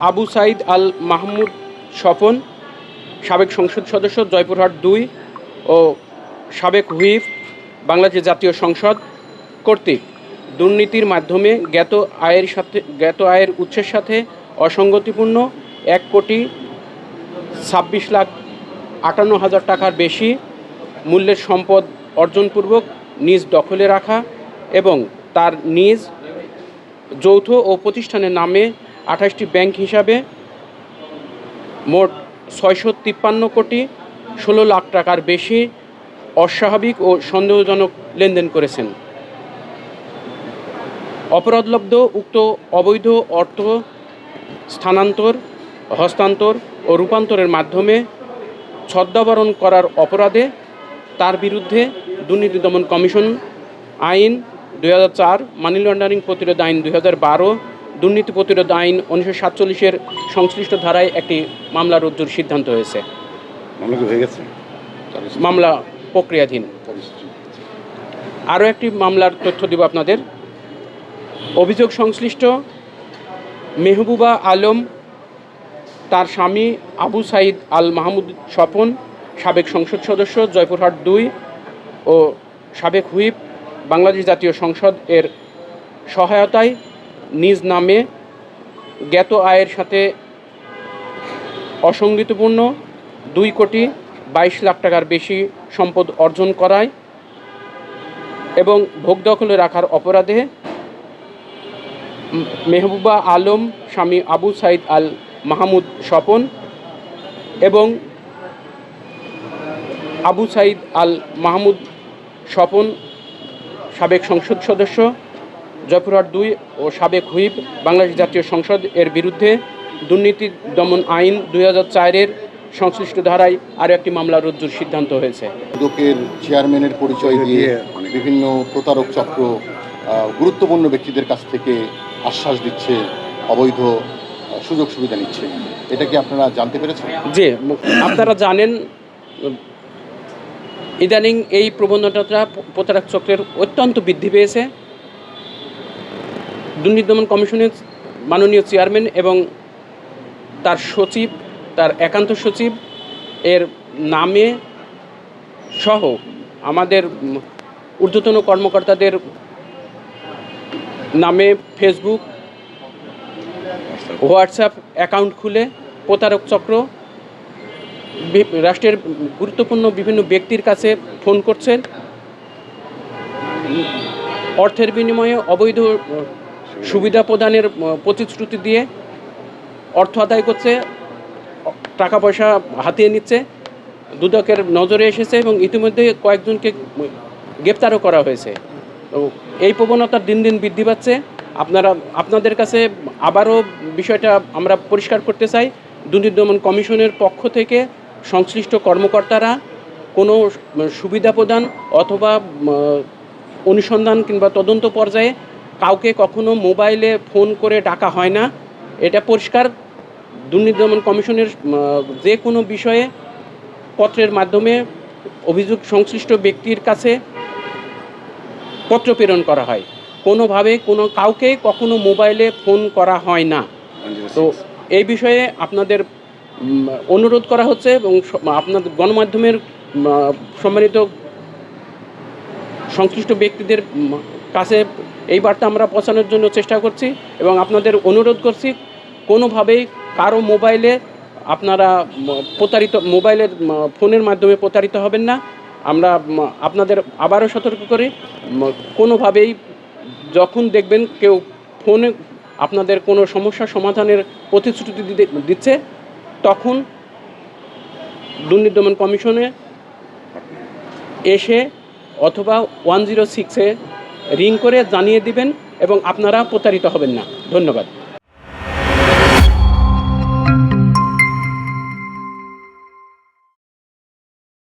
আবু সাইদ আল মাহমুদ স্বপন, সাবেক সংসদ সদস্য, জয়পুরহাট দুই ও সাবেক হুইফ বাংলাদেশ জাতীয় সংসদ কর্তৃক দুর্নীতির মাধ্যমে জ্ঞাত আয়ের সাথে, জ্ঞাত আয়ের উৎসের সাথে অসঙ্গতিপূর্ণ এক কোটি ছাব্বিশ লাখ আটান্ন হাজার টাকার বেশি মূল্যের সম্পদ অর্জনপূর্বক নিজ দখলে রাখা এবং তার নিজ যৌথ ও প্রতিষ্ঠানের নামে আঠাশটি ব্যাংক হিসাবে মোট ছয়শো তিপ্পান্ন কোটি ষোলো লাখ টাকার বেশি অস্বাভাবিক ও সন্দেহজনক লেনদেন করেছেন। অপরাধলব্ধ উক্ত অবৈধ অর্থ স্থানান্তর, হস্তান্তর ও রূপান্তরের মাধ্যমে ছদ্মাবরণ করার অপরাধে তার বিরুদ্ধে দুর্নীতি দমন কমিশন আইন দুই হাজার চার, মানি লন্ডারিং প্রতিরোধ আইন দুই হাজার বারো দুর্নীতি প্রতিরোধ আইন উনিশশো সাতচল্লিশের সংশ্লিষ্ট ধারায় একটি মামলা রুজুর সিদ্ধান্ত হয়েছে। মামলা প্রক্রিয়াধীন। আরও একটি মামলার তথ্য দিব আপনাদের। অভিযোগ সংশ্লিষ্ট মেহবুবা আলম তার স্বামী আবু সাইদ আল মাহমুদ স্বপন সাবেক সংসদ সদস্য জয়পুরহাট দুই ও সাবেক হুইপ বাংলাদেশ জাতীয় সংসদ এর সহায়তায় নিজ নামে জ্ঞাত আয়ের সাথে অসঙ্গতিপূর্ণ দুই কোটি বাইশ লাখ টাকার বেশি সম্পদ অর্জন করায় এবং ভোগ দখলে রাখার অপরাধে মেহবুবা আলম স্বামী আবু সাইদ আল মাহমুদ স্বপন এবং আবু সাইদ আল মাহমুদ স্বপন সাবেক সংসদ সদস্য জয়পুরহাট দুই ও সাবেক হুইপ বাংলাদেশ জাতীয় সংসদ এর বিরুদ্ধে দুর্নীতি দমন আইন দুই হাজার চারের সংশ্লিষ্ট ধারায় আরও একটি মামলা রুজুর সিদ্ধান্ত হয়েছে। দুদকের চেয়ারম্যানের পরিচয় দিয়ে বিভিন্ন প্রতারক চক্র গুরুত্বপূর্ণ ব্যক্তিদের কাছ থেকে আশ্বাস দিচ্ছে অবৈধ সুযোগ সুবিধা নিচ্ছে। এটা কি আপনারা জানতে পেরেছেন? যে আপনারা জানেন ইদানিং এই প্রবণতাটা প্রতারক চক্রের অত্যন্ত বৃদ্ধি পেয়েছে। দুর্নীতি দমন কমিশনের মাননীয় চেয়ারম্যান এবং তার সচিব, তার একান্ত সচিব, এর নামে সহ আমাদের ঊর্ধ্বতন কর্মকর্তাদের নামে ফেসবুক, হোয়াটসঅ্যাপ অ্যাকাউন্ট খুলে, প্রতারক চক্র রাষ্ট্রের গুরুত্বপূর্ণ বিভিন্ন ব্যক্তির কাছে ফোন করছেন। অর্থের বিনিময়ে অবৈধ সুবিধা প্রদানের প্রতিশ্রুতি দিয়ে অর্থ আদায় করছে, টাকা পয়সা হাতিয়ে নিচ্ছে, দুদকের নজরে এসেছে এবং ইতিমধ্যে কয়েকজনকে গ্রেপ্তারও করা হয়েছে। তো এই প্রবণতা দিন দিন বৃদ্ধি পাচ্ছে। আপনারা, আপনাদের কাছে আবারও বিষয়টা আমরা পরিষ্কার করতে চাই। দুর্নীতি দমন কমিশনের পক্ষ থেকে সংশ্লিষ্ট কর্মকর্তারা কোনো সুবিধা প্রদান অথবা অনুসন্ধান কিংবা তদন্ত পর্যায়ে কাউকে কখনো মোবাইলে ফোন করে ডাকা হয় না। এটা পরিষ্কার। দুর্নীতি দমন কমিশনের যে কোনো বিষয়ে পত্রের মাধ্যমে অভিযোগ সংশ্লিষ্ট ব্যক্তির কাছে পত্র প্রেরণ করা হয়। কোনোভাবে কোনো, কাউকে কখনো মোবাইলে ফোন করা হয় না। তো এই বিষয়ে আপনাদের অনুরোধ করা হচ্ছে এবং আপনাদের গণমাধ্যমের সম্মানিত সংশ্লিষ্ট ব্যক্তিদের কাছে এই বার্তা আমরা পৌঁছানোর জন্য চেষ্টা করছি এবং আপনাদের অনুরোধ করছি, কোনোভাবেই কারও মোবাইলে আপনারা প্রতারিত মোবাইলের ফোনের মাধ্যমে প্রতারিত হবেন না। আমরা আপনাদের আবারও সতর্ক করি, কোনোভাবেই যখন দেখবেন কেউ ফোনে আপনাদের কোনো সমস্যার সমাধানের প্রতিশ্রুতি দিচ্ছে, তখন দুর্নীতি দমন কমিশনে এসে অথবা ওয়ান জিরো সিক্সে রিং করে জানিয়ে দিবেন এবং আপনারা প্রতারিত হবেন না। ধন্যবাদ।